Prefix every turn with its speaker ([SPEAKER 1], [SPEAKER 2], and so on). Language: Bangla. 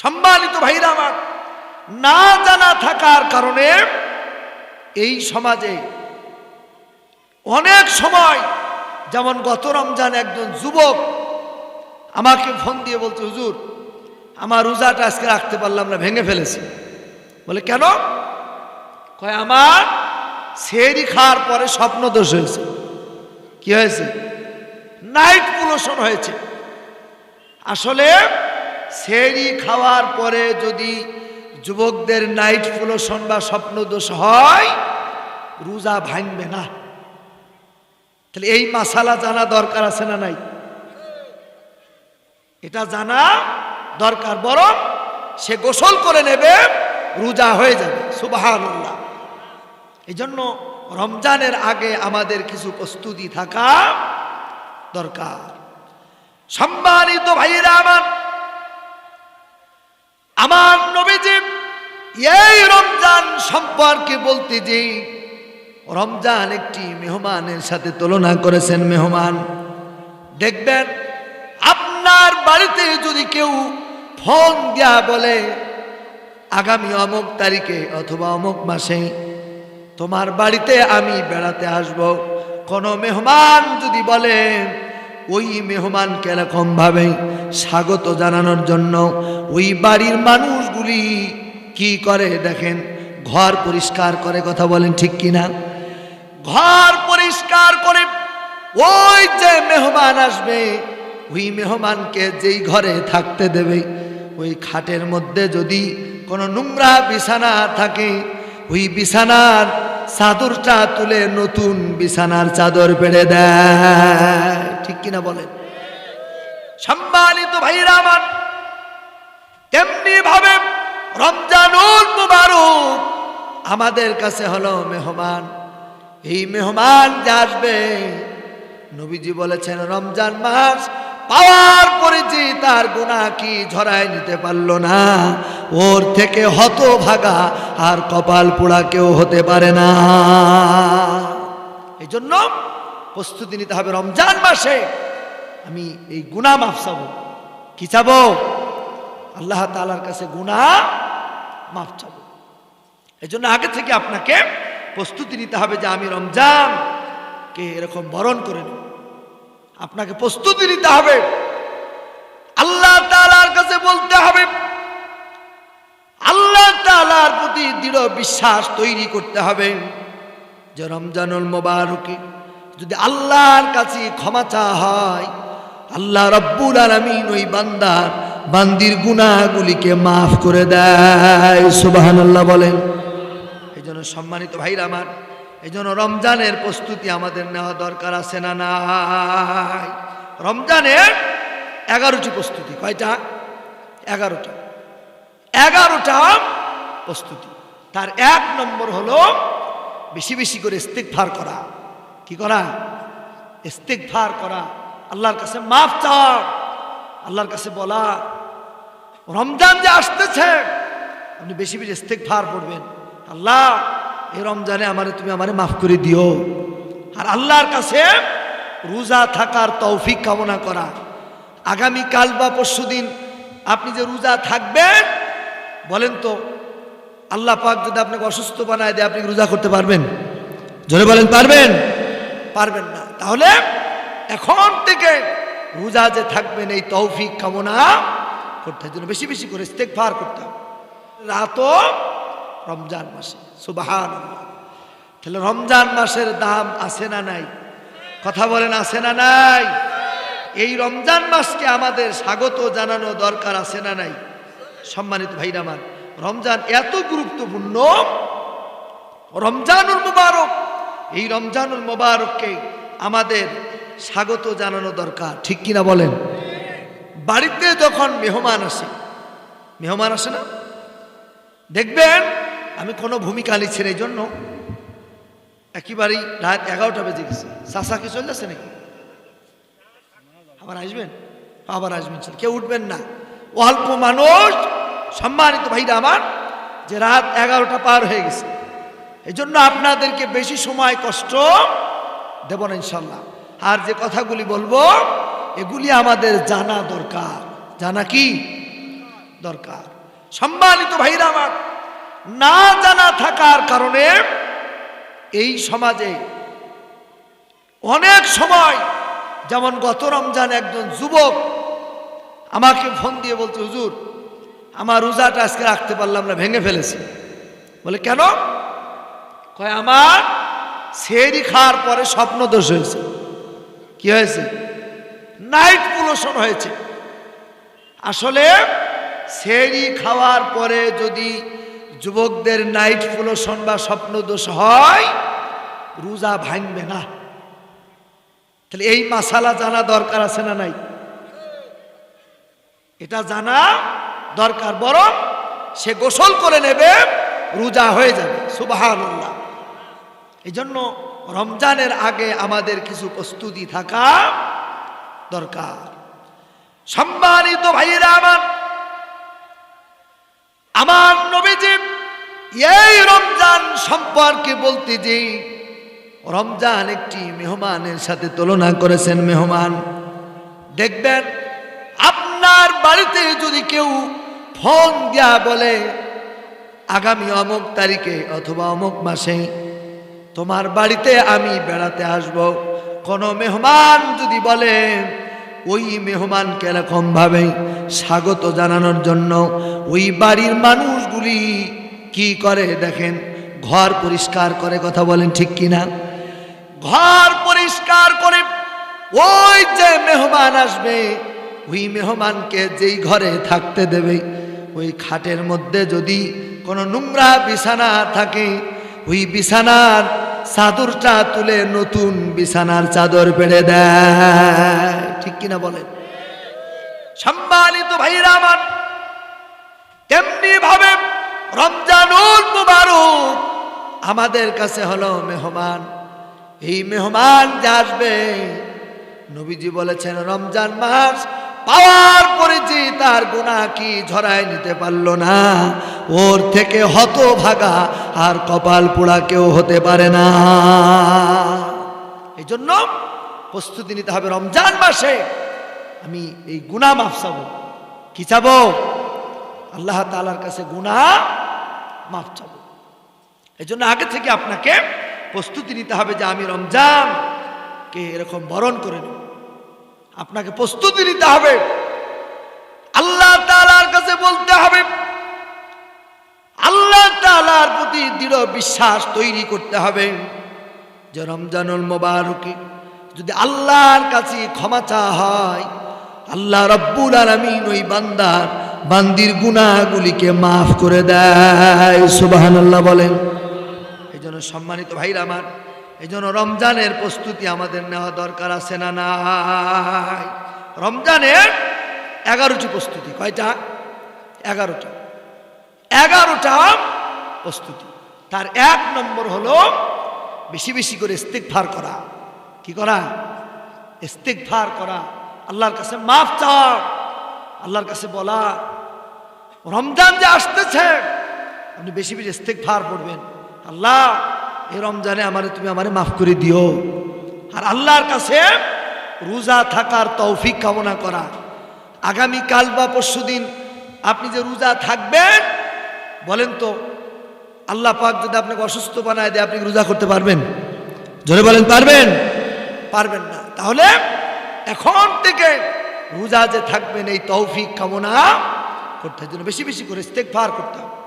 [SPEAKER 1] সম্মানিত ভাইরা আমার, না জানা থাকার কারণে এই সমাজে অনেক সময়, যেমন গত রমজান একজন যুবক আমাকে ফোন দিয়ে বলতে হুজুর, আমার রোজাটা আজকে রাখতে পারলাম না, ভেঙে ফেলেছি। বলে, কেন? কয়, আমার সেরি খাওয়ার পরে স্বপ্ন দোষ হয়েছে। কি হয়েছে? নাইট পুলোশন হয়েছে। আসলে সেরি খাওয়ার পরে যদি যুবকদের নাইট পুলোশন বা স্বপ্ন দোষ হয়, রোজা ভাঙবে না। তাহলে এই মাসালা জানা দরকার আছে না নাই? এটা জানা দরকার, বরং সে গোসল করে নেবে, রোজা হয়ে যাবে। সুবাহান এই জন্য রমজানের আগে আমাদের কিছু প্রস্তুতি থাকা দরকার। সম্মানিত ভাইয়েরা আমার আমার নবীজি, এই রমজান সম্পর্কে বলতে যে রমজান একটি মেহমানের সাথে তুলনা করেছেন মেহমান। দেখবেন, আপনার বাড়িতে যদি কেউ ফোন দেয়া বলে, আগামী অমুক তারিখে অথবা অমুক মাসে, তোমার বাড়িতে আমি বেড়াতে আসব। কোনো মেহমান যদি বলে ওই মেহমানকে এরকম ভাবে স্বাগত জানানোর জন্য ওই বাড়ির মানুষগুলি কি করে দেখেন? ঘর পরিষ্কার করে কথা বলেন ঠিক কিনা? ঘর পরিষ্কার করে ওই যে মেহমান আসবে, ওই মেহমানকে যেই ঘরে থাকতে দেবে, ওই খাটের মধ্যে যদি কোনো নোংরা বিছানা থাকে, ওই বিছানার চাদরটা তুলে নতুন বিছানার চাদর পেড়ে দেয়। ঠিক কিনা বলেন। সম্মানিত ভাইরা আমার, তেমনি ভাবে রমজানুল মুবারক আমাদের কাছে হলো মেহমান। এই মেহমান যে আসবে, নবীজি বলেছেন, রমজান মাস পাওয়ার পরে তার গুণা কি ঝরায় নিতে পারল না। ওর থেকে হত ভাগা আর কপাল পোড়া কেউ হতে পারে না। এই জন্য প্রস্তুতি নিতে হবে রমজান মাসে। আমি এই গুণা মাফ চাবো। কি চাবো? আল্লাহ তালার কাছে গুণা মাফ চাবো। এই জন্য আগে থেকে আপনাকে প্রস্তুতি নিতে হবে যে আমি রমজান কে এরকম বরণ করে নেব। আপনাকে প্রস্তুতি নিতে হবে। আল্লাহ তালার কাছে বলতে হবে, আল্লাহ তালার প্রতি দৃঢ় বিশ্বাস তৈরি করতে হবে যে রমজানুল মোবারকে যদি আল্লাহর কাছে ক্ষমা চাওয়া হয়, আল্লাহ রব্বুল আলমিন ওই বান্দার, বান্দির গুণাগুলিকে মাফ করে দেয়। সুবাহান আল্লাহ বলেন। এই জন্য সম্মানিত ভাইরা আমার এই জন্য রমজানের প্রস্তুতি আমাদের নেওয়া দরকার আছে না নাই? রমজানের এগারোটি প্রস্তুতি, কয়টা? এগারোটা। এগারোটা প্রস্তুতি। তার এক নম্বর হলো, বেশি বেশি করে ইস্তেকফার করা। কি করা? ইস্তেকফার করা। আল্লাহর কাছে মাফ চাওয়া আল্লাহর কাছে বলা, রমজান যে আসতেছে, আপনি বেশি বেশি ইস্তেকফার পড়বেন। আল্লাহ, এই রমজানে আমারে, তুমি আমারে মাফ করে দিও। আর আল্লাহর কাছে রোজা থাকার তৌফিক কামনা করা। আগামী কাল বা পরশু দিন আপনি যে রোজা থাকবেন, বলেন তো, আল্লাহ পাক যদি আপনাকে অসুস্থ বানায় দেয়, আপনি রোজা করতে পারবেন? জোরে বলেন, পারবেন? পারবেন না। তাহলে এখন থেকে রোজা যে থাকবেন, এই তৌফিক কামনা করতে জন্য বেশি বেশি করে ইস্তেকফার করতে হবে। রাতও রমজান মাসে। সুবাহান তাহলে রমজান মাসের দাম আছে না নাই? কথা বলেন, আছে না নাই? এই রমজান মাসকে আমাদের স্বাগত জানানো দরকার আছে না নাই? সম্মানিত ভাইরামান রমজান এত গুরুত্বপূর্ণ। রমজানুল মুবারক এই রমজানুল মোবারককে আমাদের স্বাগত জানানো দরকার। ঠিক কিনা বলেন? বাড়িতে যখন মেহমান আসে মেহমান আসে না? দেখবেন, আমি কোনো ভূমিকা নিচ্ছি এই জন্য একেবারেই রাত এগারোটা বেজে গেছে। চাষা কি চলে যাচ্ছে নাকি? আবার আসবেন? আবার আসবেন স্যার কেউ উঠবেন না। অল্প মানুষ, সম্মানিত ভাইরা আমার, যে রাত এগারোটা পার হয়ে গেছে। এই জন্য আপনাদেরকে বেশি সময় কষ্ট দেব না ইনশাল্লাহ আর যে কথাগুলি বলব, এগুলি আমাদের জানা দরকার। জানা কি? দরকার। সম্মানিত ভাইরা আমার, না জানা থাকার কারণে এই সমাজে অনেক সময়, যেমন গত রমজান একজন যুবক আমাকে ফোন দিয়ে বলছে হুজুর, আমার রোজাটা আজকে রাখতে পারলাম না, ভেঙে ফেলেছি। বলে, কেন? কয়, আমার সেরি খাওয়ার পরে স্বপ্ন দোষ হয়েছে। কি হয়েছে? নাইট পুলোশন হয়েছে। আসলে সেরি খাওয়ার পরে যদি যুবকদের নাইট পুলোশন বা স্বপ্ন দোষ হয়, রোজা ভাঙবে না। তাহলে এই মাসালা জানা দরকার আছে না নাই? এটা জানা দরকার, বরং সে গোসল করে নেবে, রোজা হয়ে যাবে। সুবাহান এই জন্য রমজানের আগে আমাদের কিছু প্রস্তুতি থাকা দরকার। সম্মানিত ভাইয়েরা আমার আমার নবীজি এই রমজান সম্পর্কে বলতে যে রমজান একটি মেহমানের সাথে তুলনা করেছেন মেহমান। দেখবেন আপনার বাড়িতে যদি কেউ ফোন দেয়া বলে, আগামী অমুক তারিখে অথবা অমুক মাসে তোমার বাড়িতে আমি বেড়াতে আসব। কোনো মেহমান যদি বলে, ওই মেহমানকে এরকম ভাবে স্বাগত জানানোর জন্য ওই বাড়ির মানুষগুলি কি করে দেখেন? ঘর পরিষ্কার করে কথা বলেন ঠিক কিনা ঘর পরিষ্কার করে ওই যে মেহমান আসবে, ওই মেহমানকে যেই ঘরে থাকতে দেবে, ওই খাটের মধ্যে যদি কোনো নোংরা বিছানা থাকে, ওই বিছানার চাদরটা তুলে নতুন বিছানার চাদর পেড়ে দেয়। ঠিক কিনা বলেন? সম্মানিত ভাইরা আমার, তেমনি ভাবে রমজানুল মুবারক আমাদের কাছে হলো মেহমান। এই মেহমান যে আসবে, নবীজি বলেছেন, রমজান মাস পাওয়ার পরে তার গুণা কি ঝরায় নিতে পারল না, ওর থেকে হত ভাগা আর কপাল পোড়া কেউ হতে পারে না। এই জন্য প্রস্তুতি নিতে হবে রমজান মাসে। আমি এই গুণা মাফ চাবো। কি চাবো? আল্লাহ তালার কাছে গুণা মাফ চাবো। এই জন্য আগে থেকে আপনাকে প্রস্তুতি নিতে হবে যে আমি রমজান কে এরকম বরণ করে নেব। আপনাকে প্রস্তুতি নিতে হবে। আল্লাহ তালার কাছে বলতে হবে, আল্লাহ তালার প্রতি দৃঢ় বিশ্বাস তৈরি করতে হবে। যে রমজানুল মোবারকে, যদি আল্লাহর কাছে ক্ষমা চা হয়, আল্লাহ রব্বুল আলমিন ওই বান্দার, বান্দির গুণাগুলিকে মাফ করে দেয়। সুবাহান আল্লাহ বলেন। এই জন্য সম্মানিত ভাইরা আমার এই জন্য রমজানের প্রস্তুতি আমাদের নেওয়া দরকার আছে না নাই? রমজানের এগারোটি প্রস্তুতি, কয়টা? এগারোটা। এগারোটা প্রস্তুতি। তার এক নম্বর হলো বেশি বেশি করে ইস্তেকফার করা। কি করা? ইস্তেকফার করা। আল্লাহর কাছে মাফ চাওয়া। আল্লাহর কাছে বলা। রমজান যে আসতেছে, আপনি বেশি বেশি ইস্তেকফার পড়বেন। আল্লাহ এই রমজানে আমারে তুমি আমারে মাফ করে দিও। আর আল্লাহর কাছে রোজা থাকার তৌফিক কামনা করা। আগামী কাল বা পরশু দিন আপনি যে রোজা থাকবেন, বলেন তো, আল্লাহ পাক যদি আপনাকে অসুস্থ বানায় দেয়, আপনি রোজা করতে পারবেন? জোরে বলেন, পারবেন? পারবেন না। তাহলে এখন থেকে রোজা যে থাকবেন, এই তৌফিক কামনা করতে জন্য বেশি বেশি করে ইস্তেকফার করতে হবে।